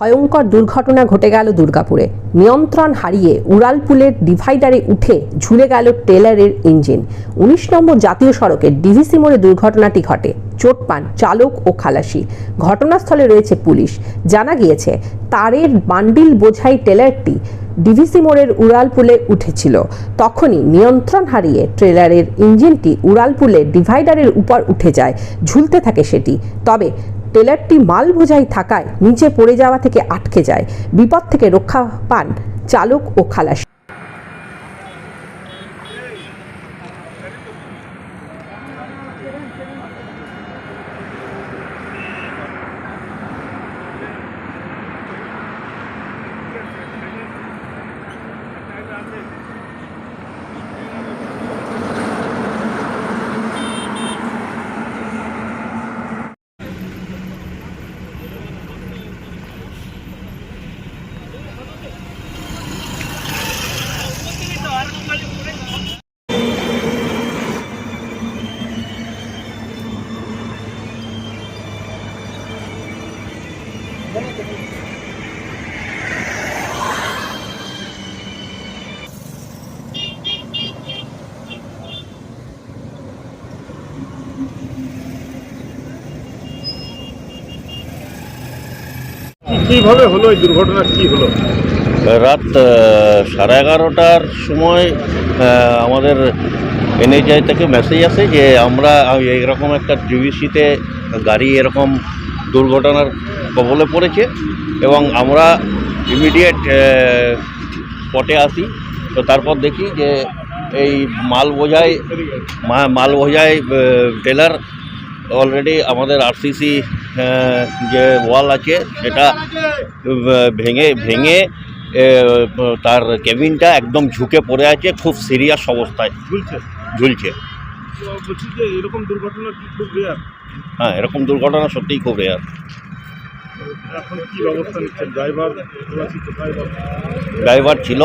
ভয়ঙ্কর দুর্ঘটনা ঘটে গেল দুর্গাপুরে। নিয়ন্ত্রণ হারিয়ে উড়ালপুলের ডিভাইডারে উঠে ঝুলে গেল টেলারের ইঞ্জিন। উনিশ নম্বর জাতীয় সড়কে ডিভিসি মোড়ে দুর্ঘটনাটি ঘটে। চোট পান চালক ও খালাসি। ঘটনাস্থলে রয়েছে পুলিশ। জানা গিয়েছে, তারের বান্ডিল বোঝাই টেলারটি ডিভিসি মোড়ের উড়ালপুলে উঠেছিল। তখনই নিয়ন্ত্রণ হারিয়ে ট্রেলারের ইঞ্জিনটি উড়ালপুলে ডিভাইডারের উপর উঠে যায়, ঝুলতে থাকে সেটি। তবে টেলারটি মাল বোঝাই থাকায় নিচে পড়ে যাওয়া থেকে আটকে যায়। বিপদ থেকে রক্ষা পান চালক ও খালাসি। কীভাবে হলো এই দুর্ঘটনা? কি হলো? রাত সাড়ে এগারোটার সময় আমাদের এনএইচআই থেকে মেসেজ আসে যে আমরা এরকম একটা ডিভিসিতে গাড়ি এরকম দুর্ঘটনার কবলে পড়েছে এবং আমরা ইমিডিয়েট স্পটে আসি। তো তারপর দেখি যে এই মাল বোঝাই মা- মাল বোঝাই টেলার অলরেডি আমাদের আরসিসি যে ওয়াল আছে সেটা ভেঙে ভেঙে তার কেবিনটা একদম ঝুঁকে পড়ে আছে খুব সিরিয়াস অবস্থায়। ঝুলছে? ঝুলছে। এরকম দুর্ঘটনা হ্যাঁ এরকম দুর্ঘটনা সত্যিই খুব রেয়ার ড্রাইভার ছিল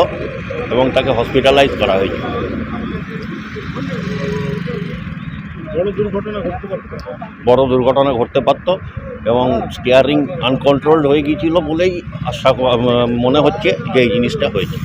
এবং তাকে হসপিটালাইজ করা হয়েছে। বড় দুর্ঘটনা ঘটতে পারতো? এবং স্টিয়ারিং আনকন্ট্রোলড হয়ে গিয়েছিল বলেই আশা মনে হচ্ছে যে এই জিনিসটা হয়েছে।